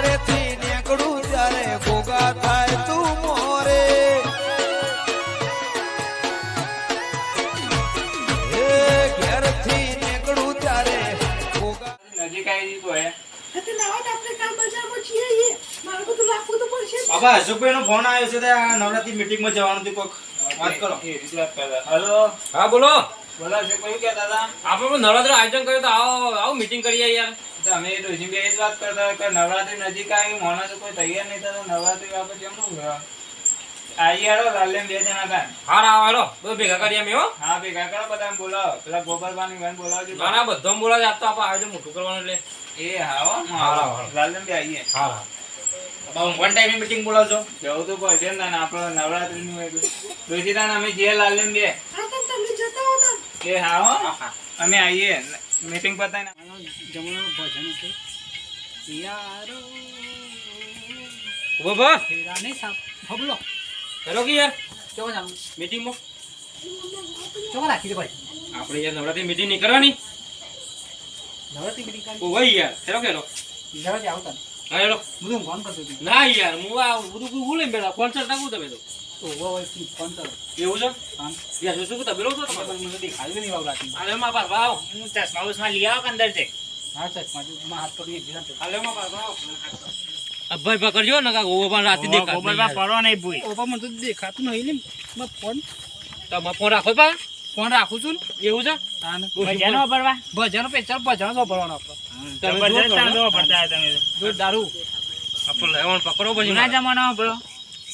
ઘરેથી નીકળું ત્યારે ભોગા થાય તું મોરે. ઘેરથી નીકળું ત્યારે ભોગા નજીક આવી જ. હવે અશોકભાઈ નો ફોન આવ્યો છે તે આ નવરાત્રી મીટિંગમાં જવાનું હતું કોક. વાત કરો. હલો. હા બોલો. બોલો કોઈ કહેતા હતા? આપણે નવરાત્રી આયોજન કર્યું તો આવો આવો મીટિંગ કરીએ યાર. અમે ડોશી બે જ વાત કરતા હતા કે નવરાત્રી નજીક આવી મોના તો કોઈ તૈયાર નહીં થતો નવરાત્રી બાબત કેમનું છે? આઈ હેડો લાલ્યમ બે જણા હતા. હાર આવો હેલો બધું ભેગા કરીએ અમે હા. ભેગા કરો બધા બોલાવો. પેલા ગોપાલભાઈ બેન બોલાવજો. ના ના બધા બોલાવજો આજ તો આપણે આજે મોટું કરવાનું એટલે. એ હા હો હા, હા, હા. બે આવીએ હા હા. વન ટાઈમ મીટિંગ બોલાવજો. જવું તો પડશે ને આપણો નવરાત્રી નું એટલે અમે જે લાલ્યમ બે. હા તો તમે જતા હો એ હા હો. અમે આવીએ મીટિંગ પતાઈને જમવાનું ભજન છે. યારો ઊભો ભો રાને સાપ. હબલો હેલો કે યાર? ચો જામ મીટિંગમાં ચોક રાખી દે ભાઈ. આપણે યાર નવરાત્રી મીટિંગ નહીં કરવાની નવરાત્રી મીટિંગ ઓ યાર. કરો કે હેલો નવરાત્રી આવતા. હા હેલો બધું ફોન કરતો ના યાર હું આ બધું કોઈ ભૂલીને બેઠા કોન્સર્ટ નાખું તમે તો. તો હોય ફોન કરો? એવું છે? હા. યાર શું શું તમે મને દેખાયું નહીં બાબરાતી હાલે માં પાર ભાવ ચશ્મા ઉસ્મા લઈ આવો અંદર છે હા મારું માં હાથ પકડી દીધા તો માં પકડજો ને કાકા પડો નહીં ભૂઈ. ઓપા મને તો દેખાતું નહીં ને મેં ફોન. તમે ફોન રાખો પા ફોન રાખું છું ને. એવું છે? હા ને. ભજનો પડવા ભજનો પેચર ભજનો ભરવાનો આપણો જબરજસ્ત ચાંદો પડતા તમે. જો દારૂ. આપણે લેવાનું પકડો પછી જૂના જમાનામાં પડો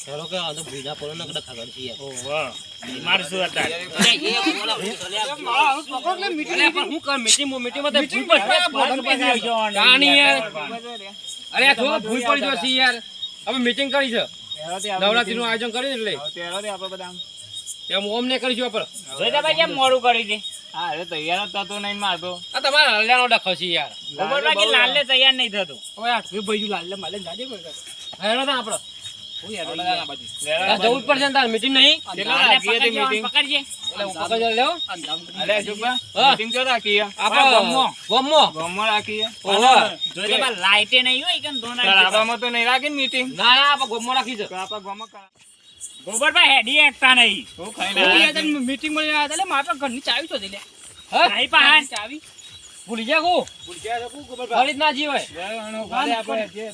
હેલો કે આ તો ભીના પડો ને કડા ખાગર છે યાર ઓહો બીમાર શું હતા અરે થોડું હું કર મીટિંગ મીટિંગમાં તો ભૂલ પડી. કાની યાર અરે આ ભૂલ પડી ગયો છે યાર. હવે મીટિંગ કરી છે. નવરાત્રી નું આયોજન કર્યું એટલે. આપણે બધા એમ ઓમ ને કરીશું આપણે. કેમ મોડું કરી દે હા અરે તૈયાર જ થતો નહીં મારતો આ તમારા હલ્યાનો ડખો છે યાર. લાલે તૈયાર નહીં થતું. હવે આઠમી ભાઈ લાલ માલે જાજે કોઈ કરે. ના આપણે આ આ જવું પડશે તાર મીટિંગ નહીં? તો. આપણે નહીં. રાખી ને ના ના આપણે ગમો રાખી છે. તો આપણે ગામમાં કરા- શું ખાઈને? મીટિંગ મળી આવ્યા હતા એટલે મારા ઘરની ચાવી તો લે. હા? ચાવી ભૂલી ગયા કો ભૂલી જ કો જીવાય લેવાનું, ઘરે આપણે જે-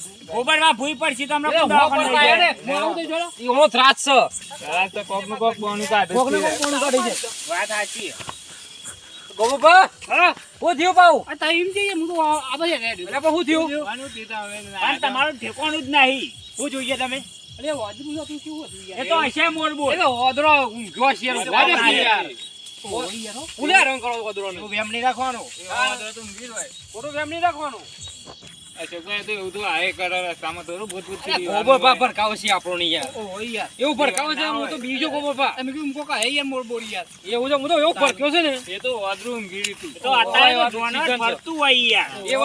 એ મોં પર પાયો ને, મોં આવું તો જોડો. ઈ ઓનો ત્રાસ છે. તળાવ તો કોકનું કોક બોનું કાઢે કોકને છે. કોક કોણ કાઢી છે. વાત સાચી. ગોપા હા? હું થયું પાઉ આ ટાઈમ છે હું તો આ આ બાજુ રેડી એટલે પણ હું થયું? જોવાનું પીતા હવે ના અરે વાજરું હતું કેવું હતું યાર? એ તો યાર. ઉલ્યા રંગ કરો ઓદરોને. વેમ નહીં રાખવાનું. હા. તો ઊંઘી હોય. નહીં રાખવાનું.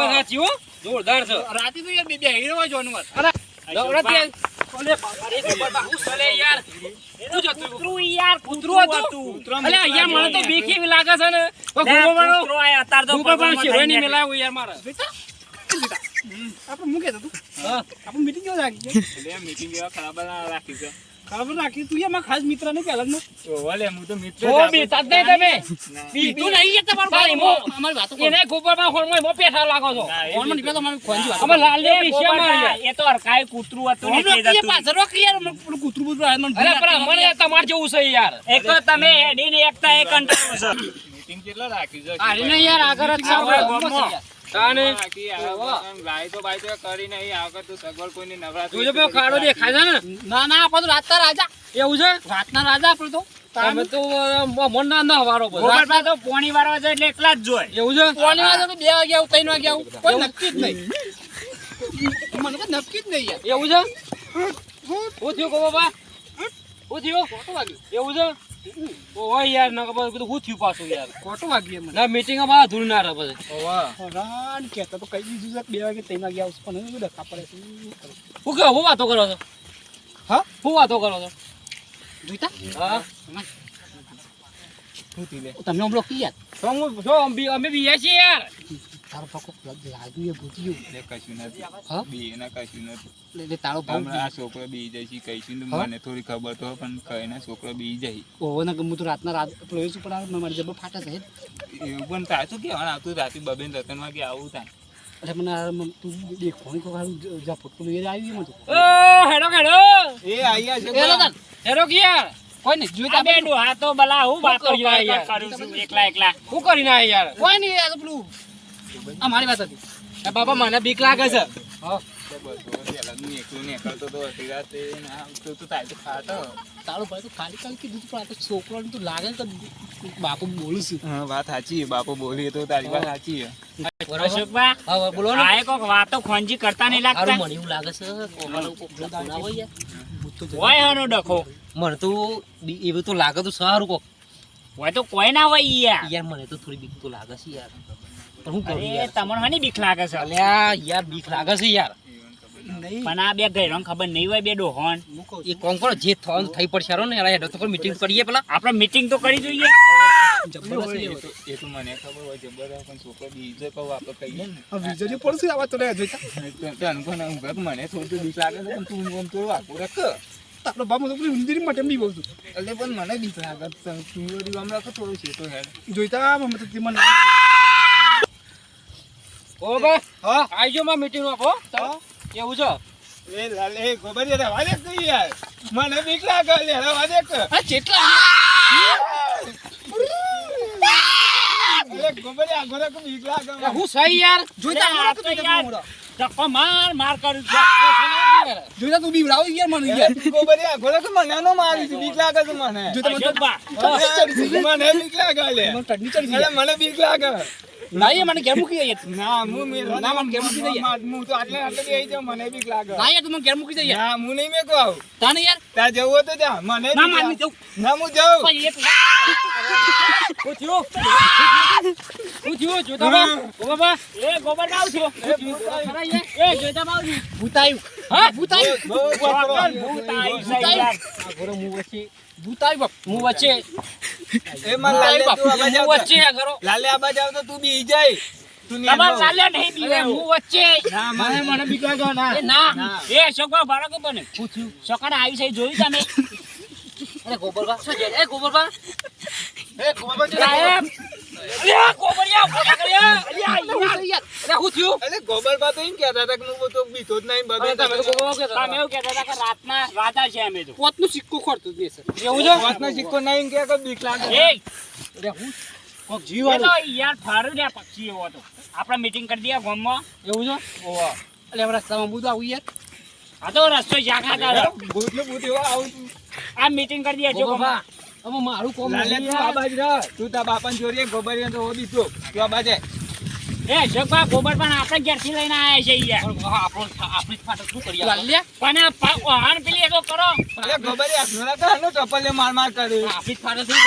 ને સાચી હો. જોરદાર છે. રાતે તો યાર બે હીરો જોવાનું હું ચલે યાર. શું જતું કૂતરું યાર કૂતરું હતું. અલે યાર મને તો બીક લાગે છે ને. શેરો મેલાયો યાર મારે. આપણે મૂકે તો તું. હા. આપણે મીટિંગ કેવો એટલે આ એવા ખરાબ રાખી છે. ખબર રાખી તું એમાં ખાસ મિત્ર ને પહેલા નો તો હું તો મિત્ર ઓ આપણો. બી નહીં તમે. બીતું નહીં યાર તમારું ભાઈ મો અમારી વાતો એને ગોબરમાં ખોળમાં પેઠા લાગો છો. ના, એ ફોનમાં નીકળે તો અમારી અમે લાલ ને વિશે મારી એ તો હરખાય કૂતરું હતું ને તે. જતું. પાછળ રાખી યાર મને કૂતરું બૂતરું આવે મને અરે પણ અમને તમાર જેવું છે યાર. એક તો તમે એકતા એક કંટાળો છો. meeting કેટલા રાખી છે? અરે નહીં યાર આગળ જ છે ના? ના આપણે રાતના રાજા. એવું છે? રાતના રાજા આપણે તો. તમે તો અ, ના ના વારો બધો તો પોણી વાળવા જાય એટલે એટલા જ જોય. એવું છે? પોણી વાગે તો બે વાગ્યા આવું ત્રણ વાગ્યા આવું. કોઈ નક્કી જ નહીં. મને નક્કી જ નહીં યાર. એવું છે? શું થયું ગો બાબા થયું એવું છે? ઓય યાર ના ખબર બધું શું થયું પાછું યાર. ખોટું વાગ્યું મને ના મીટિંગમાં ધૂળ ના રહે પછી રાન કહેતા તો કઈ બીજું છે બે વાગે ત્રણ વાગે આવશે પણ હું ડખા પડે છે હું કે હું વાતો કરો છો? હા? હું વાતો કરો છો? જોઈતા? હા. તમે હમણાં કી યાર જો અમે બી- અમે બી છીએ યાર. તારો પકો લાગ્યું એ ભૂત્યું એટલે કશું નથી. હા? બી એના કશું નથી. એટલે તારો ભાવ આ છોકરો બી જાય છે કહીશું મને થોડી ખબર તો પણ કહીને છોકરો બી જાય. ઓહો ને ગમું તો રાતના રાત પ્રવેશ ઉપર આવે મારી જબર ફાટા છે એવું પણ તાતું હા તું રાતે બબે ને ત્રણ વાગે આવું થાય. એટલે મને તું દેખવાની કોઈ હારું જા ફોટો લઈ આવી મને ઓ હેડો હેડો. એ આયા છે રતન, હેરો કે કોઈ નહીં જોઈ આ હા તો બલા હું વાત કરી યાર? કરું છું એકલા એકલા. હું કરી ના યાર? કોઈ નહીં આ તો પેલું આ મારી વાત હતી. એ બાબા મને બીક લાગે છે. હા. પેલા હું એકલું નીકળતો તો હતી રાતે ને તો તું તારે તો ખાતો તારો ભાઈ તો ખાલી ખાલી કીધું તું, પણ આ તો છોકરાને તો લાગે તો બાપુ બોલું છું. વાત સાચી છે બોલી તો તારી વાત સાચી છે. અશોકભા હા હવે બોલો ને. આ કોક વાતો ખોંજી કરતા નહીં લાગતા? મને એવું લાગે છે કોમલ કોક ના હોય તો હનો ડખો. મને તો બી- એવું તો લાગે તો સારું કોક. હોય તો કોઈ ના હોય યાર. યાર મને તો થોડી બીક તો લાગે છે યાર. હું કરું અરે તમને હની બીક લાગે છે. અલ્યા યાર બીક લાગે છે યાર. પણ આ બે ગયરોને ખબર નહીં હોય બે ડોહોન. એ કરો જે થોન થઈ પડશે રો ને હેડો તો મીટિંગ કરીએ પેલા? આપણે મીટિંગ તો કરી જોઈએ. જબરદસ્ત એ તો મને ખબર હોય જબર પણ છોકરો બીજો કહું આપણે કહીએ ને. વિજય પડશે આવા તો જોઈતા તો અનુભવ ઊંઘ મને થોડું બીક લાગે છે પણ તું આમ થોડું આખું રાખ. આપણો બાપ તો પેલી ઉંદરી માટે બી બોલતું. એટલે પણ મને બીક લાગે છે. તું વળી રાખો થોડું છે તો હેડ. જોઈતા તે મને ઓ હા. આવજો માં મીટિંગમાં હો. કેવું છે? એ લાલે ખબર છે રવા દે તું યાર. મને બીક લાગે લે રવા દે આ કેટલા અરે ખબર છે આગળ કે બીક લાગે હું સહી યાર. જોઈતા તો યાર મોડો માર માર કરું જોઈતા તું બીવડાવ યાર મને યાર. કે મને નો મારી બીક લાગે છે મને. જોઈતા મને મને બીક લાગે લે મને બીક લાગે ના યાર મને ઘેર મૂકી દે ના હું ના, મને કેમ મૂકી દઈએ? હું તો આટલે આટલે બેહી જાઉં મને બીક લાગે ના યાર તું મને ઘેર મૂકી યાર ના હું નહીં મેકો આવું તાને યાર ત્યાં જવું તો જા મને ના માર જવું ના હું જાઉં હું થયું હું થયું જોઈતા બા ઓ બાબા એ ગોબર બાવ યાર એ જોઈતા બાવ છું ભૂત આવ્યું હા ભૂત આવ્યું બહુ વગર ભૂત આવી છે યાર આ ઘોડો હું વચ્ચે ભૂત આવ્યું બાપ હું વચ્ચે એ મને લાલે તું આબાજ હું વચ્ચે કરો લાલે લાલે આબાજ તો તું બી જાય તું નહીં તમારે આવો. ચાલે નહીં બીવે હું વચ્ચે. ના મને મને બીક લાગે ના. એ ના. એ અશોકભા બાળકો બને. પૂછ્યું છોકરા આવી છે જોયું તમે? અરે ગોબરબા શું છે? એ ગોબરબા એ ગોબરબા છે ગોબરિયા ઊભા કર્યા અરે યાર. અરે હું થયું? અરે ગોબરબા તો એમ કહેતા હતા કે હું તો બીતો જ નહીં બધે તમે તો ગોબરબા કહેતા તમે એવું કહેતા હતા કે રાતના રાજા છે અમે તો. પોતનો સિક્કો ખોરતું જ નહીં સર. એવું છે? વાતનો સિક્કો નહીં કે કે બીક લાગે. એ. અરે હું? કોક જીવ એ યાર ફારું ને પક્ષી એવો હતો આપણે મીટિંગ કરી દઈએ ગામમાં. એવું છે? ઓવા એટલે હવે રસ્તામાં બુધ આવું યાર. આ તો રસ્તો જાખા હતા. ભૂત ને ભૂત એવા આવું. આ મીટિંગ કરી દયા જો ગોબરબા. હવે મારું કોમ લાલે તું આ બાજ રહ. તું તા બાપન જોરીએ ગોબરિયા તો હો બીતો તું બાજે એ અશોકભા ગોબર પણ આપણે ઘેરથી લઈને આવ્યા છે યાર પણ આપણો આપણે ફાટક શું કરીએ લાલ્યા? પણ આ વાહન પેલી એકો તો કરો. અરે ગોબરિયા ઘણા તો આનો ટપલે માર માર કરે. આપણી ફાટક શું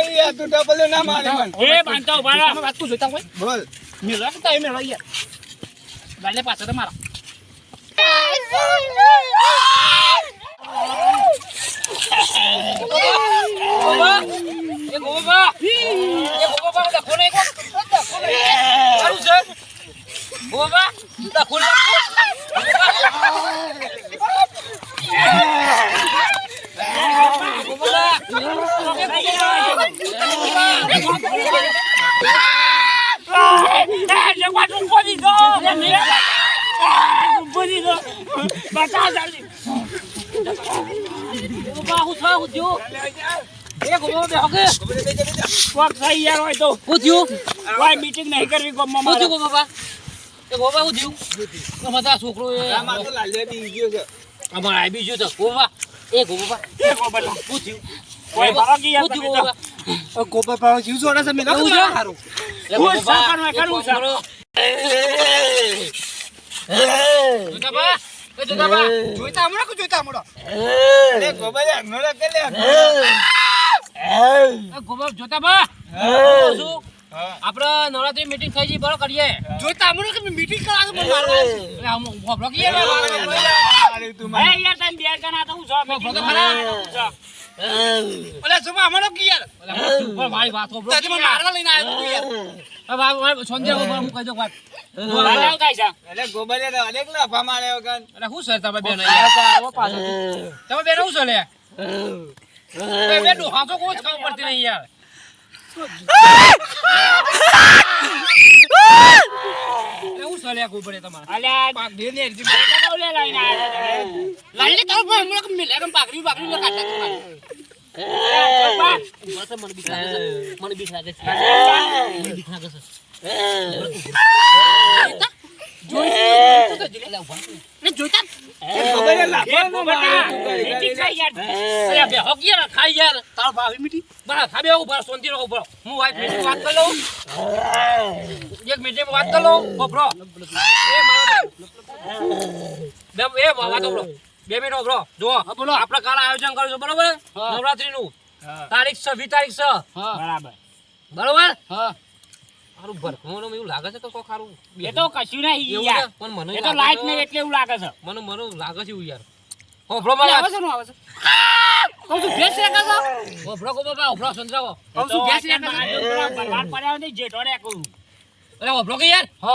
એ યાર તું એ તો હોય બોલ. મેળવા કે તાઈ મેળવા યાર ગાલે પાછળ મારા. ગોબા એ ગોબા એ ગોબા ડખો નહીં કો ડખો નહીં સારું છે ગોબા ડખો નહીં એ, અશોકભા તું બોલી દો. આ, તું બોલી દો. બતાવ જલ્દી. ગોબા હું થા હું થયો એ ગોબા બે હોગે કોક થઈ યાર હોય તો હું થયું કોઈ મીટિંગ નહીં કરવી ગામમાં છોકરો અમાર આવી ગયો તો ગોબા એ થયું કોઈ ભાગી યાર હું તમે તો. ગોબા ગોબા જીવ જોઈતા હમણાં કે જોઈતા હમણાં? અરે ગોબરિયા ઘણા કે લે એ. ગોબા જોતા બા? શું આપણે નવરાત્રી મીટિંગ થઈ જઈ બરો કરીએ. જોઈતા હમણાં કે મીટિંગ કરા તો મને મારવા કે યાર તું મને. યાર હું છો. અલે સુમા અમારો કી યાર? અલે મારી વાત હોભળો તાજી મને મારવા લઈને આવ્યો તું યાર. આ સંજય બાબા હું કહી દઉં વાત. થાય છે? એટલે ગોબરે તો અનેક લાફા માર્યો કાન અરે શું સર તમે બેન? યાર તમે બેન શું છે લે? બે ડોહા તો કોઈ જ કામ પડતી નહીં યાર. શું છે લે ગોબરે તમારે અલ્યા પાક ઢેર ને એરજી કબો લે લઈને આવ્યા છે લાલજી તારો ભાઈ મિલે કેમ પાઘડી પાઘડી લે કાઢતા તું છે. જોઈતા? જોઈતા બે? બરા હું મિનિટ વાત કરી એક મિનિટ વાત કરી લઉં. ઉભરો એ બે એ વાત બે મિનિટ ઉભરો જો બોલો. આપણે કાલ આયોજન કરીશું બરોબર? નવરાત્રી નું તારીખ છ વી તારીખ છ. બરાબર. બરોબર? સારું ભરખમોનો એવું લાગે છે કે કોઈ ખારું એ તો કશું નહીં યાર. પણ મને એ તો લાઈટ નહીં એટલે એવું લાગે છે. મને મને લાગે છે એવું યાર. ઉભરો માં આવે છે, નું આવે છે? કહું છું, ભેંસ રાખે છે? ઉભરો કો બાબા ઉભરો સંજરાવો કહું છું, ભેંસ રાખે? ભરવાડ પડ્યા નથી જેઠોને કહું અરે ઉભરો કે યાર. હો.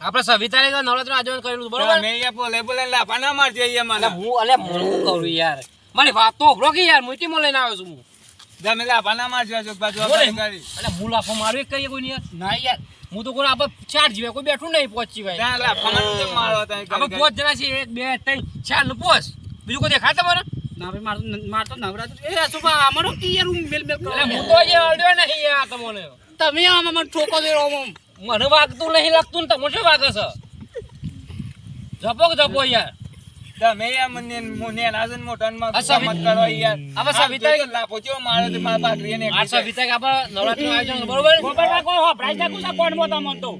આપણે છવ્વીસ તારીખે નવરાત્રી આયોજન કરેલું બરોબર? મેં અહીંયા બોલે બોલે લાફા ના મારજે અહીંયા મને. હું અલે હું કરું યાર. મારી વાત તો ઉભરો કે યાર મોટી લઈને આવ્યો છું હું. તમે લાફા ના મારજો બાજુ કરી અલે હું લાફો મારું કહીએ કોઈ નહીં ના યાર. હું તો કોઈ આપણે ચાર જીવે કોઈ બેઠું નહીં પહોંચી ભાઈ. લાફા મારો આપણે કરી? જણા છે એક બે ત્રણ ચારનું બીજું કોઈ દેખાય તમારે? ના ભાઈ, મારતો મારતો નવરાત્રી. એ અશોકભા, આમાંનો કી યાર હું મેલ મેલ કરું? હું તો જે અડ્યો નહીં યાર તમને. તમે આમાં મને ઠોકો દે રહો મને વાગતું નહીં લાગતું ને તમને શું વાગે છે? જપો કે જપો યાર. તમે યાર મને મને નાજનમાં મત કરો હવે લાફો મારો મારા ને આપણે આયોજન બરોબર તમો તો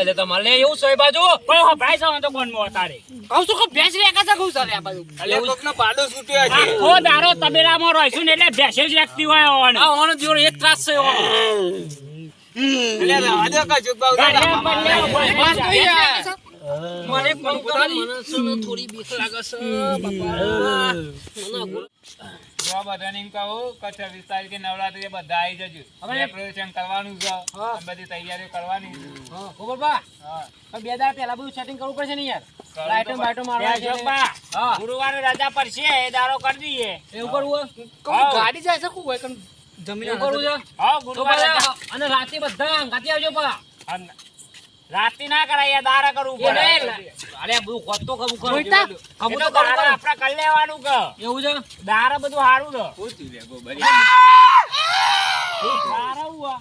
એટલે તમારે એવું છે હોભરાઈ શકો તો તારે કહું છું કે ભેંસ રાખે છે, કહું છું, આ બાજુ. અલ્યા કોકનો પાડો છૂટ્યો છે આખો દારો તબેલામાં રહીશું ને એટલે ભેંસે જ રાખતી હોય. આ જીવન એક ત્રાસ છે દો બાઉ મને કોમ મને છે ને થોડી બીક લાગે છે, બાપા. જો બધાને એમ કહું કે છવ્વીસ તારીખે નવરાત્રી બધા આવી જજો. હવે- ડેકોરેશન કરવાનું છે. બધી તૈયારીઓ કરવાની હા, ખબર બા? હા. બે દાડા પહેલા બધું સેટિંગ કરવું પડશે ને યાર. લાઈટો બાઈટો મારવા છે ગુરુવારે રજા પડશે એ દારો કરી દઈએ. એવું કરવું? ગાડી જાય છે, કોઈ હોય? જમીન કરવું છે હા ગુરુવારે અને રાતે બધા અંગાથી આવજો પા રાતની ના કરાય દારા કરવું પડે. અરે બધું ખોટ તો ખબર કરો એ તો તો આપણે કરી લેવાનું કે. એવું છે? દારા બધું સારું છે. પૂછી લે ગોબરી દારા હુઆ.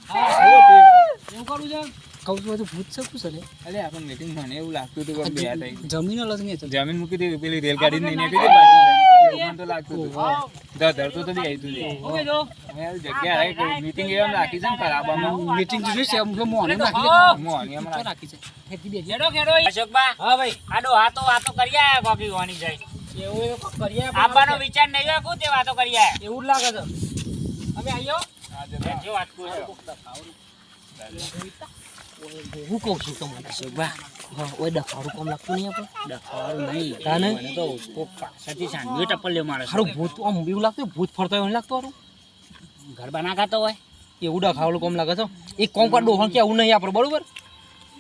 એવું કરું છે? કહું છું, બધું ભૂત છે, શું છે લે? આપણે મીટિંગ મને એવું લાગતું હતું કે જમીન અલગ નહીં જમીન મૂકી દીધી પેલી રેલગાડી નહીં નીકળી એવું તો લાગતું હતું ધ- તો બી આવી જગ્યા મીટિંગ એમ રાખી છે ને ખરાબામાં મીટિંગ જોઈ છે, હું મોને નાખી હા. દે. મોહનીયામાં તો રાખી. રાખી છે. ખેડો અશોકબા. હા ભાઈ. આડો હાથો વાતો કરી આયા કોકી વાની જાય. એવું કરીએ આપણે. આપવાનો વિચાર નહીં હોય કોણ તે વાતો કરી આયા. એવું લાગે છે. અમે આયો? જો વાત કરું છું. હું કહું છું તમારે અશોકભા, હા, ઓય ડખારું કોમ લાગતું નહીં આપણે? ડખાવાળું નહીં તાને? મને તો પાછળથી સાંજે ટપલ લે મારે હારું ભૂત આમ એવું લાગતું ભૂત ફરતો હોય લાગતું હારું? ગરબા ના ખાતો હોય એવું ડખાવડું કોમ લાગે તો એક કોમ પર ડોહણ કે એવું નહીં આપણે બરોબર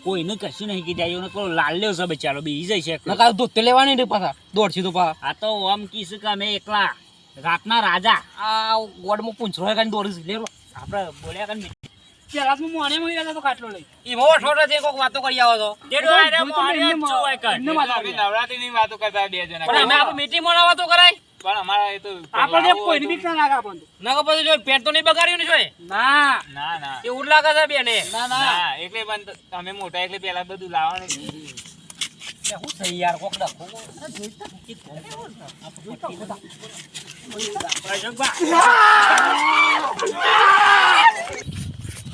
કોઈને કશું નહીં કીધા એવું કોઈ લાલ લેવ છે બચારો છે એકલો. નકા દૂધ તો લેવાની નહીં પાછા દોડશે તો પા આ તો આમ કીશું કે અમે એકલા રાતના રાજા આ ગોડમાં પૂંછરો કાઢી દોડીશ લે લો. આપણે બોલ્યા કર પેલા મોને મળી જતો ખાટલો લઈ. ઈમો ઠોઠો છે કોક વાતો કરી આવો તો તેડો આરે મોરે જ કર. અમે નવરાત્રીની વાતો કરતા બે જણા. પણ અમે આપણે મીટિંગમાં ના વાતો કરાય? પણ અમારા એ તો આપણે લાવું કોઈની ના લાગે આપણને. નકર પછી જો પેટ તો નહીં બગાડ્યું ને જોઈ? ના. ના ના. એવું જ લાગે છે બેને. ના ના. એટલે પણ તમે મોટા એટલે પેલા બધું લાવવાનું. શું થઈ યાર કોક ડખો. અશોકબા, લે,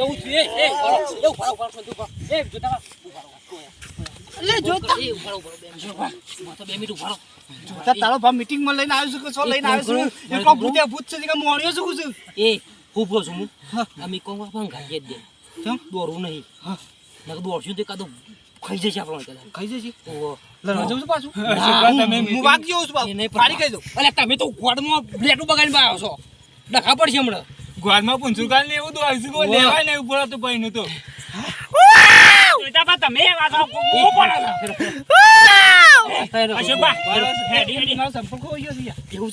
એવું છે એ એ એવું ફરો ફરો ફરો ફરો એ જોતા એટલે જોતા. એ ઊભા રહો, બે મિનિટ ઊભા તો બે મિનિટ ઊભા જોતા તારો ભાવ મીટિંગમાં લઈને આવ્યો છું કે શું લઈને આવ્યો છું? એકલો ભૂતે ભૂત છે કે મોણ્યો છું છું એ હું કહું છું હું. અમે કોણ? પણ ગાડીએ દે. કેમ? દોરવું નહીં. નકર દોડશું તો કાં તો ખાઈ જશે આપણો કદાચ. ખાઈ જશે? ઓહો. લડવા જવું છું પાછું. ના, હું- હું વાગ જેવો છું એ પાછું. નહીં ફાડી કહી દઉં. અલ્યા તમે તો ગોડમાં બ્લેટું બગાડીને આવ્યો છો. ડખા પડશે હમણાં. ગોળમાં પૂંછુકાલ ને એવું તો હલસું કોઈ લેવાય ને ઉપર હતું ભાઈ નું તો તમે. એવું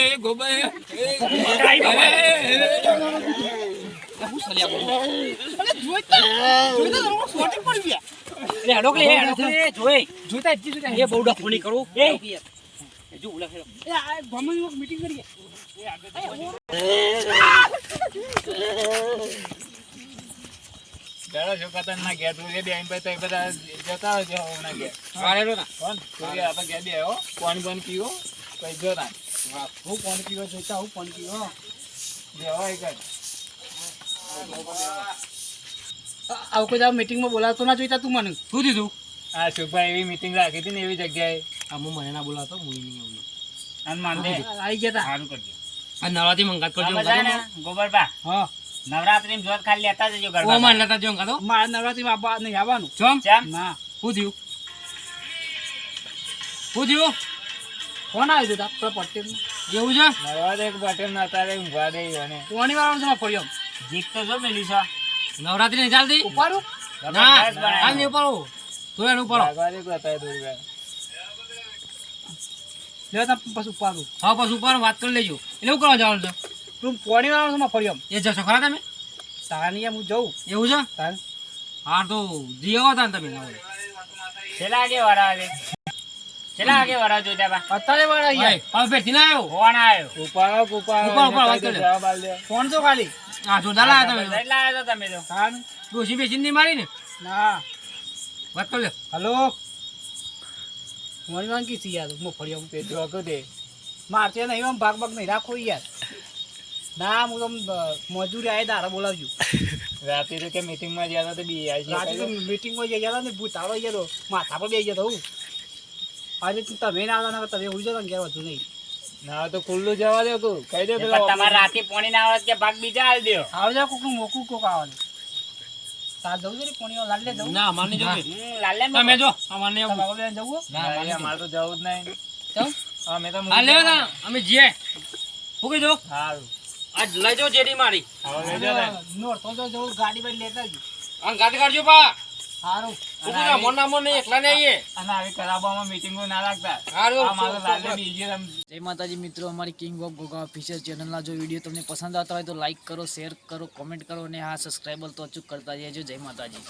છે ગોબર એક ના. જે આપણે ઘેર પાણી પીવો પછી જો તાન. હું પાણી પીવા જોઈતા હું પાણી પીવા જે હોય એ કર. આવું કોઈ તારા મિટિંગમાં બોલાતો ના જોઈતા તું મને. શું દીધું હા સુખભાઈ એવી મીટિંગ રાખી હતી ને એવી જગ્યાએ. હું મને ના બોલાતો હું નહીં આવું. અને માન આવી ગયા તા. સારું કરજો. અને નવરાત્રી મંગાત કરજો ગોબરબા, હા. નવરાત્રી જોત ખાલી લેતા જજો ઓ ગરબા માર નતા જો કાતો મારે નવરાત્રી માં આવવા નહીં આવવાનું. ચમ ચમ? ના. શું થયું? શું થયું? કોણ આવી દીધા પટેલ જેવું છે? નવરાત્રી પટેલ ના તારે ઊંઘવા દે અને. કોની વાળો છે પડ્યો જીત તો જો મેલી નવરાત્રી નહીં ચાલતી? ઉપાડું? ના. હાલ નહીં ઉપાડો તું એને ઉપાડો. લે તા પછી ઉપાડું. હા પછી ઉપાડો વાત કરી લેજો. એટલે એવું કરવા જવાનું છે? તું પોણી વાળો છે પડ્યો એ જશો ખરા તમે? તારાની હું જઉં. એવું છે? હા તો જી આવો તમે. છેલ્લા આગે વરા આવે. છેલ્લા આગે વરા જોઈતા બા? અત્યારે વાળા ભાઈ, હવે પેટથી ના આવ્યો? ફોન આવ્યો. ઉપાડો ઉપાડો ઉપાડો, ઉપાડો, એને કહી દે, વાત કરી લે. જવાબ આલ દે. ફોન તો ખાલી. હા જોરદાર લાયા તમે. જબરદસ્ત લાયા તમે તો? તાર ડોશી બેસીને નહીં મારી ને. ના વાત કરી લે. હલો? મોણી વાંકી છી યાર હું પડ્યો તે જોકો દે. મારતે નહીં આમ ભાગ ભાગ નહીં રાખો યાર. ના હું તો મજૂરી આયે દારા બોલાવજો. રાતે તો કે meeting માં ગયા હતા તો બી આવી રાતે તો મીટિંગમાં ગયા હતા ને ભૂત ગયા ગયો તો માથા પર બે ગયા તો હું. આજે તું તમે ના આવતા તમે ઉડી જતા ઘેર વધુ નહીં. ના તો ખુલ્લું જવા દે તું. કહી દે પેલા તમારે રાતે પોણી ના આવે કે ભાગ બીજા આલ દ્યો આવજા મોકું કોક આવવાનું. તાર જવું છે ને કોણીઓ જવું? ના અમારે જવું. લાલે તમે જો જવું ના તો જવું જ નહીં? અમે તો અમે જીએ કીધું સારું આજ લઈ જાઓ જેડી મારી. હવે લઈ જા. તો જવું ગાડી પર લેતા જ ગાડી કાઢજો પા. સારું કીધું? મોન એકલા ને આઈએ અને આવી કરાબામાં મીટિંગો ના રાખતા. હારું, આ મારો લાલે બીજી રમ જય માતાજી મિત્રો અમારી કિંગ ઓફ ગોગા ઓફિશિયલ ચેનલના જો વીડિયો તમને પસંદ આવતા હોય તો લાઈક કરો શેર કરો કોમેન્ટ કરો અને હા સબસ્ક્રાઈબર તો અચૂક કરતા જજો જય માતાજી.